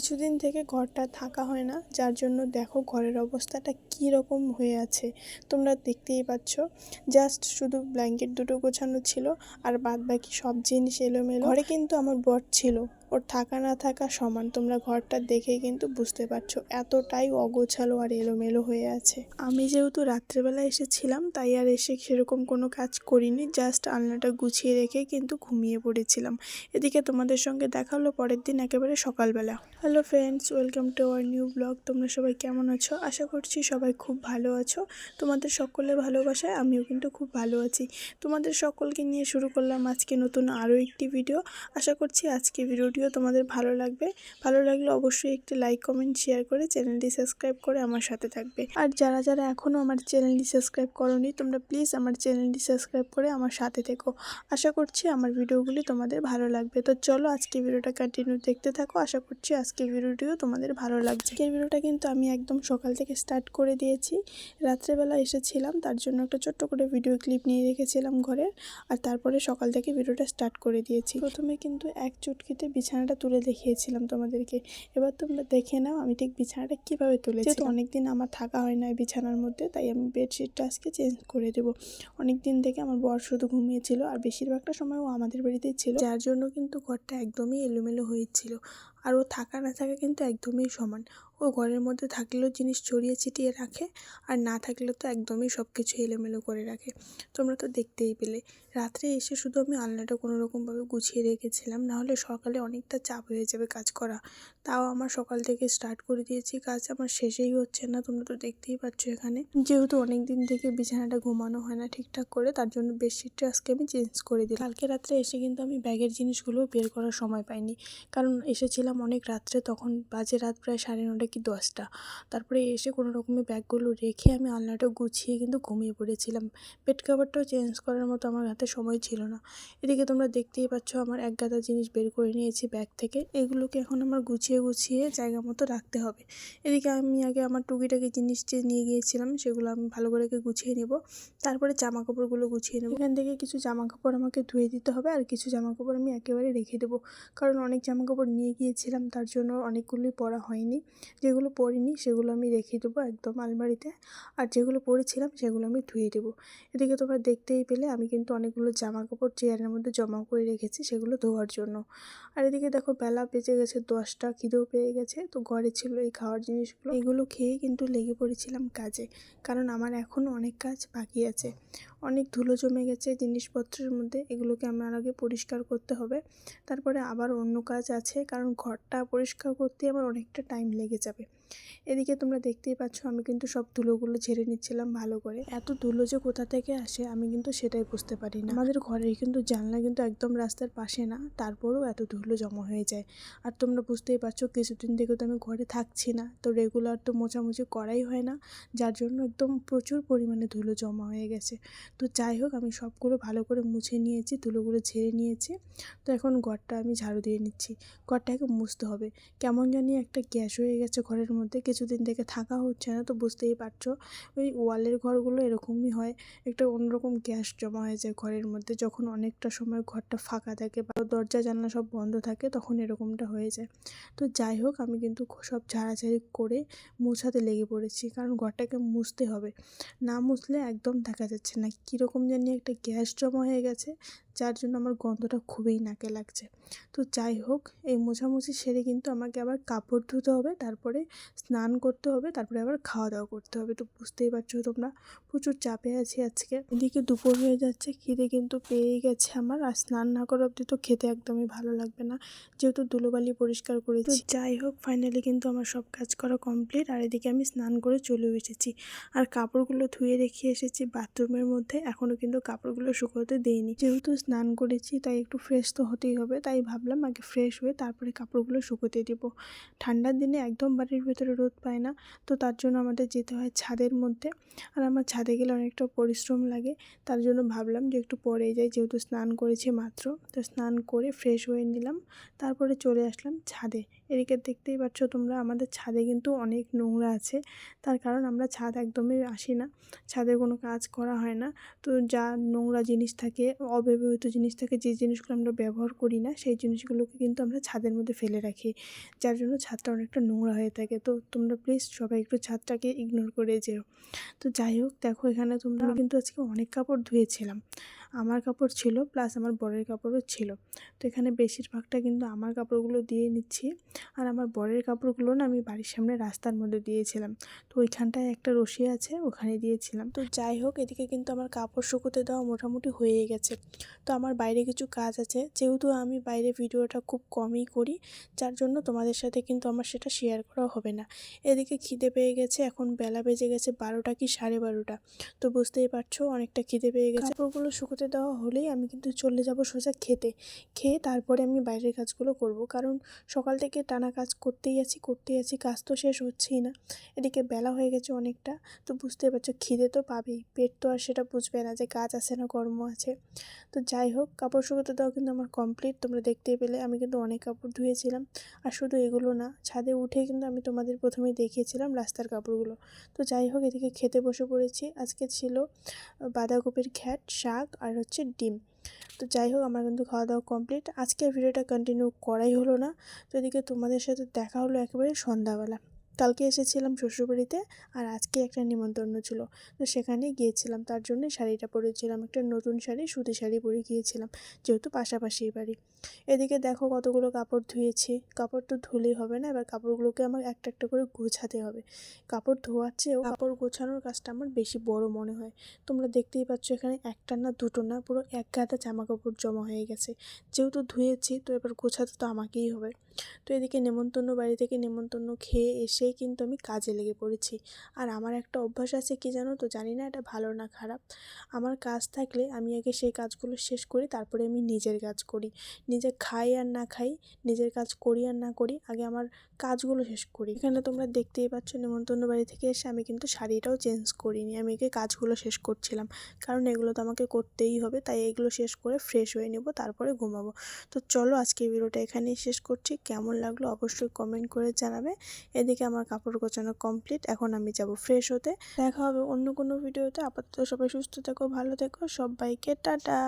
কিছুদিন থেকে ঘরটা থাকা হয় না, যার জন্য দেখো ঘরের অবস্থাটা কী রকম হয়ে আছে। তোমরা দেখতেই পাচ্ছ, জাস্ট শুধু ব্ল্যাঙ্কেট দুটো গোছানো ছিল আর বাদ বাকি সব জিনিস এলোমেলো। ঘরে কিন্তু আমার বট ছিল। ওর থাকা না থাকা সমান তোমরা ঘরটা দেখেই কিন্তু বুঝতে পারছ, এতটাই অগোছালো আর এলোমেলো হয়ে আছে। আমি যেহেতু রাত্রেবেলা এসেছিলাম, তাই আর এসে সেরকম কোনো কাজ করিনি, জাস্ট আলনাটা গুছিয়ে রেখে কিন্তু ঘুমিয়ে পড়েছিলাম। এদিকে তোমাদের সঙ্গে দেখা হলো পরের দিন একেবারে সকালবেলা। Hello friends welcome to our new blog তোমরা সবাই কেমন আছো? আশা করছি সবাই খুব ভালো আছো। তোমাদের সকলের ভালোবাসায় আমিও কিন্তু খুব ভালো আছি। তোমাদের সকলকে নিয়ে শুরু করলাম আজকে নতুন আরও একটি ভিডিও আশা করছি আজকে ভিডিওটিও তোমাদের ভালো লাগবে, ভালো লাগলে অবশ্যই একটি লাইক কমেন্ট শেয়ার করে চ্যানেলটি সাবস্ক্রাইব করে আমার সাথে থাকবে। আর যারা যারা এখনও আমার চ্যানেলটি সাবস্ক্রাইব করনি, তোমরা প্লিজ আমার চ্যানেলটি সাবস্ক্রাইব করে আমার সাথে থেকো। আশা করছি আমার ভিডিওগুলি তোমাদের ভালো লাগবে। তো চলো আজকে ভিডিওটা কন্টিনিউ দেখতে থাকো। আশা করছি আজকে ভিডিওটিও তোমাদের ভালো লাগছে। আজকের ভিডিওটা কিন্তু আমি একদম সকাল থেকে স্টার্ট করে দিয়েছি। রাত্রেবেলা এসেছিলাম, তার জন্য একটা ছোট্ট করে ভিডিও ক্লিপ নিয়ে রেখেছিলাম ঘরের। আর তারপরে সকাল থেকে ভিডিওটা স্টার্ট করে দিয়েছি। প্রথমে কিন্তু এক চুটকিতে বিছানাটা তুলে দেখিয়েছিলাম তোমাদেরকে। এবার তোমরা দেখে নাও আমি ঠিক বিছানাটা কীভাবে তুলেছি যেহেতু অনেকদিন আমার থাকা হয় না বিছানার মধ্যে, তাই আমি বেডশিটটা আজকে চেঞ্জ করে দেবো। অনেক দিন থেকে আমার বর শুধু ঘুমিয়েছিল আর বেশিরভাগটা সময় ও আমাদের বাড়িতেই ছিল। যার জন্য কিন্তু ঘরটা একদমই এলোমেলো হয়েছিল। আর ও থাকা না থাকা কিন্তু একদমই সমান। ও ঘরের মধ্যে থাকলেও জিনিস ছড়িয়ে ছিটিয়ে রাখে আর না থাকলেও তো একদমই সব কিছু এলোমেলো করে রাখে। তোমরা তো দেখতেই পেলে। রাত্রে এসে শুধু আমি আলনাটা কোনো রকমভাবে গুছিয়ে রেখেছিলাম নাহলে সকালে অনেকটা চাপ হয়ে যাবে কাজ করা। তাও আমার সকাল থেকে স্টার্ট করে দিয়েছি, কাজ আমার শেষেই হচ্ছে না, তোমরা তো দেখতেই পাচ্ছ এখানে। যেহেতু অনেক দিন থেকে বিছানাটা ঘুমানো হয় না ঠিকঠাক করে, তার জন্য বেডশিটটা আজকে আমি চেঞ্জ করে দিই কালকে রাত্রে এসে কিন্তু আমি ব্যাগের জিনিসগুলো বের করার সময় পাইনি। কারণ এসেছিলাম অনেক রাত্রে, তখন বাজে রাত প্রায় সাড়ে নটা কি দশটা। তারপরে এসে কোনো রকমের ব্যাগগুলো রেখে আমি আলনাটা গুছিয়ে কিন্তু ঘুমিয়ে পড়েছিলাম। বেড কাভারটাও চেঞ্জ করার মতো আমার হাতে সময় ছিল না। এদিকে তোমরা দেখতেই পাচ্ছ আমার এক গাদা জিনিস বের করে নিয়েছি ব্যাগ থেকে। এগুলোকে এখন আমার গুছিয়ে গুছিয়ে জায়গা মতো রাখতে হবে। এদিকে আমি আগে আমার টুকিটাকি জিনিস যে নিয়ে গিয়েছিলাম সেগুলো আমি ভালো করে গুছিয়ে নেব। তারপরে জামা কাপড়গুলো গুছিয়ে নেব। এখান থেকে কিছু জামা কাপড় আমাকে ধুয়ে দিতে হবে আর কিছু জামা কাপড় আমি একেবারে রেখে দেবো। কারণ অনেক জামা কাপড় নিয়ে গিয়েছিলাম তার জন্য অনেকগুলোই পরা হয়নি। যেগুলো পরিনি সেগুলো আমি রেখে দেবো একদম আলমারিতে। আর যেগুলো পরেছিলাম সেগুলো আমি ধুয়ে দেবো। এদিকে তোমরা দেখতেই পেলে আমি কিন্তু অনেকগুলো জামা কাপড় চেয়ারের মধ্যে জমা করে রেখেছি সেগুলো ধোয়ার জন্য। আর এদিকে দেখো বেলা বেজে গেছে, দশটা, খিদেও পেয়ে গেছে। তো ঘরে ছিল এই খাওয়ার জিনিসগুলো। এগুলো খেয়ে কিন্তু লেগে পড়েছিলাম কাজে। কারণ আমার এখনও অনেক কাজ বাকি আছে। অনেক ধুলো জমে গেছে জিনিসপত্রের মধ্যে, এগুলোকে আমার আগে পরিষ্কার করতে হবে। তারপরে আবার অন্য কাজ আছে, কারণ ঘরটা পরিষ্কার করতে আমার অনেকটা টাইম লেগে যাবে। এদিকে তোমরা দেখতেই পাচ্ছ, আমি কিন্তু সব ধুলোগুলো ঝেড়ে নিচ্ছিলাম ভালো করে। এত ধুলো যে কোথা থেকে আসে, আমি কিন্তু সেটাই বুঝতে পারি না। আমাদের ঘরের কিন্তু জানলা কিন্তু একদম রাস্তার পাশে না, তারপরেও এত ধুলো জমা হয়ে যায়। আর তোমরা বুঝতেই পারছ, কিছুদিন থেকে তো আমি ঘরে থাকছি না, তো রেগুলার তো মোছামুছি করাই হয় না, যার জন্য একদম প্রচুর পরিমাণে ধুলো জমা হয়ে গেছে। তো যাই হোক, আমি সবগুলো ভালো করে মুছে নিয়েছি, ধুলোগুলো ঝেড়ে নিয়েছি। তো এখন ঘরটা আমি ঝাড়ু দিয়ে নিচ্ছি। ঘরটাকে মুছতে হবে। কেমন জানি একটা গ্যাস হয়ে গেছে ঘরের মধ্যে কিছুদিন থেকে থাকা হচ্ছে না, তো বুঝতেই পারছ। ওই ওয়ালের ঘরগুলো এরকমই হয়, একটা অন্যরকম গ্যাস জমা হয়ে যায় ঘরের মধ্যে, যখন অনেকটা সময় ঘরটা ফাঁকা থাকে বা দরজা, জানলা সব বন্ধ থাকে, তখন এরকমটা হয়ে যায়। তো যাই হোক, আমি কিন্তু সব ঝাড়াঝাড়ি করে মোছাতে লেগে পড়েছি, কারণ ঘরটাকে মুছতে হবে। না মুছলে একদম দেখা যাচ্ছে না, কীরকম জানি একটা গ্যাস জমা হয়ে গেছে যার জন্য আমার গন্ধটা খুবই নাকে লাগছে। তো যাই হোক, এই মোছামুছি সেরে কিন্তু আমাকে আবার কাপড় ধুতে হবে, তারপরে স্নান করতে হবে, তারপরে আবার খাওয়া দাওয়া করতে হবে। তো বুঝতেই পারছ তোমরা, প্রচুর চাপে আছি আজকে। এদিকে দুপুর হয়ে যাচ্ছে, খিদে কিন্তু পেয়েই গেছে আমার, আর স্নান না করা অব্দি তো খেতে একদমই ভালো লাগবে না, যেহেতু ধুলোবালি পরিষ্কার করেছি। যাই হোক ফাইনালি কিন্তু আমার সব কাজ করা কমপ্লিট আর এদিকে আমি স্নান করে চলেও এসেছি। আর কাপড়গুলো ধুয়ে রেখে এসেছি বাথরুমের মধ্যে এখনও কিন্তু কাপড়গুলো শুকোতে দেইনি। যেহেতু স্নান করেছি, তাই একটু ফ্রেশ তো হতেই হবে। তাই ভাবলাম আগে ফ্রেশ হয়ে তারপরে কাপড়গুলো শুকোতে দিব। ঠান্ডার দিনে একদম বাড়ির ভেতরে রোদ পায় না, তো তার জন্য আমাদের যেতে হয় ছাদের মধ্যে। আর আমার ছাদে গেলে অনেকটা পরিশ্রম লাগে, তার জন্য ভাবলাম যে একটু পরে যাই, যেহেতু স্নান করেছি মাত্র। তো স্নান করে ফ্রেশ হয়ে নিলাম, তারপরে চলে আসলাম ছাদে। এদিকে দেখতেই পাচ্ছ তোমরা, আমাদের ছাদে কিন্তু অনেক নোংরা আছে। তার কারণ আমরা ছাদ একদমই আসি না। ছাদে কোনো কাজ করা হয় না। তো যা নোংরা জিনিস থাকে, অব্যবহৃত জিনিস থাকে, যে জিনিসগুলো আমরা ব্যবহার করি না, সেই জিনিসগুলোকে কিন্তু আমরা ছাদের মধ্যে ফেলে রাখি। যার জন্য ছাদটা অনেকটা নোংরা হয়ে থাকে। তো তোমরা প্লিজ সবাই একটু ছাদটাকে ইগনোর করে যেও। তো যাই হোক, দেখো এখানে তোমরা কিন্তু আজকে অনেক কাপড় ধুয়েছিলাম। আমার কাপড় ছিল প্লাস আমার বরের কাপড়ও ছিল। তো এখানে বেশিরভাগটা কিন্তু আমার কাপড়গুলো দিয়ে নিচ্ছি। আর আমার বরের কাপড়গুলো না আমি বাড়ির সামনে রাস্তার মধ্যে দিয়েছিলাম। তো ওইখানটায় একটা রশি আছে, ওখানে দিয়েছিলাম। তো যাই হোক, এদিকে কিন্তু আমার কাপড় শুকোতে দেওয়া মোটামুটি হয়ে গেছে। তো আমার বাইরে কিছু কাজ আছে। যেহেতু আমি বাইরে ভিডিওটা খুব কমই করি, যার জন্য তোমাদের সাথে কিন্তু আমার সেটা শেয়ার করা হবে না। এদিকে খিদে পেয়ে গেছে, এখন বেলা বেজে গেছে বারোটা কি সাড়ে বারোটা। তো বুঝতেই পারছ, অনেকটা খিদে পেয়ে গেছে। কাপড়গুলো শুকোতে দেওয়া হলেই আমি কিন্তু চলে যাব সোজা খেতে। খেয়ে তারপরে আমি বাইরের কাজগুলো করব। কারণ সকাল থেকে টানা কাজ করতেই আছি করতেই আছি, কাজ তো শেষ হচ্ছেই না। এদিকে বেলা হয়ে গেছে অনেকটা। তো বুঝতেই পারছ, খিদে তো পাবেই। পেট তো আর সেটা বুঝবে না যে কাজ আছে না কর্ম আছে। তো যাই হোক, কাপড় শুকোতে দেওয়া কিন্তু আমার কমপ্লিট তোমরা দেখতেই পেলে, আমি কিন্তু অনেক কাপড় ধুয়েছিলাম। আর শুধু এগুলো না, ছাদে উঠে কিন্তু আমি তোমাদের প্রথমেই দেখিয়েছিলাম রাস্তার কাপড়গুলো। তো যাই হোক, এদিকে খেতে বসে পড়েছি। আজকে ছিল বাঁধাকপির ঘ্যাট শাক আর হচ্ছে ডিম। তো যাই হোক, আমার কিন্তু খাওয়া দাওয়া কমপ্লিট আজকের ভিডিওটা কন্টিনিউ করাই হলো না। তো এদিকে তোমাদের সাথে দেখা হলো একেবারে সন্ধ্যাবেলা। কালকে এসেছিলাম শ্বশুরবাড়িতে আর আজকে একটা নিমন্ত্রণ ছিল। তো সেখানে গিয়েছিলাম, তার জন্য শাড়িটা পরেছিলাম, একটা নতুন শাড়ি, সুতি শাড়ি পরে গিয়েছিলাম, যেহেতু পাশাপাশি বাড়ি। এদিকে দেখো কতগুলো কাপড় ধুয়েছি, কাপড় তো ধুলেই হবে না, এবার কাপড়গুলোকে আমার একটা একটা করে গোছাতে হবে। কাপড় ধোয়ার চেয়েও কাপড় গোছানোর কাজটা আমার বেশি বড় মনে হয়। তোমরা দেখতেই পাচ্ছ এখানে একটা না দুটো না পুরো এক গাদা জামা কাপড় জমা হয়ে গেছে। যেহেতু ধুয়েছি, তো এবার গোছাতে তো আমাকেই হবে। তো এদিকে নেমন্তন্ন বাড়ি থেকে নেমন্তন্ন খেয়ে এসেই কিন্তু আমি কাজে লেগে পড়েছি। আর আমার একটা অভ্যাস আছে কি জানো তো? জানি না এটা ভালো না খারাপ। আমার কাজ থাকলে আমি আগে সেই কাজগুলো শেষ করি, তারপরে আমি নিজের কাজ করি। নিজে খাই আর না খাই, নিজের কাজ করি আর না করি, আগে আমার কাজগুলো শেষ করি। এখানে তোমরা দেখতেই পাচ্ছ নেমন্তন্ন বাড়ি থেকে এসে আমি কিন্তু শাড়িটাও চেঞ্জ করিনি। আমি একে কাজগুলো শেষ করছিলাম। কারণ এগুলো তো আমাকে করতেই হবে, তাই এগুলো শেষ করে ফ্রেশ হয়ে নেব, তারপরে ঘুমাবো। তো চলো আজকে ভিডিওটা এখানেই শেষ করছি। কেমন লাগল অবশ্যই কমেন্ট করে জানাবে। এদিকে আমার কাপড় গোছানো কমপ্লিট এখন আমি যাব ফ্রেশ হতে। দেখা হবে অন্য কোনো ভিডিওতে আপাতত সবাই সুস্থ থেকো, ভালো থেকো। সবাইকে টাটা।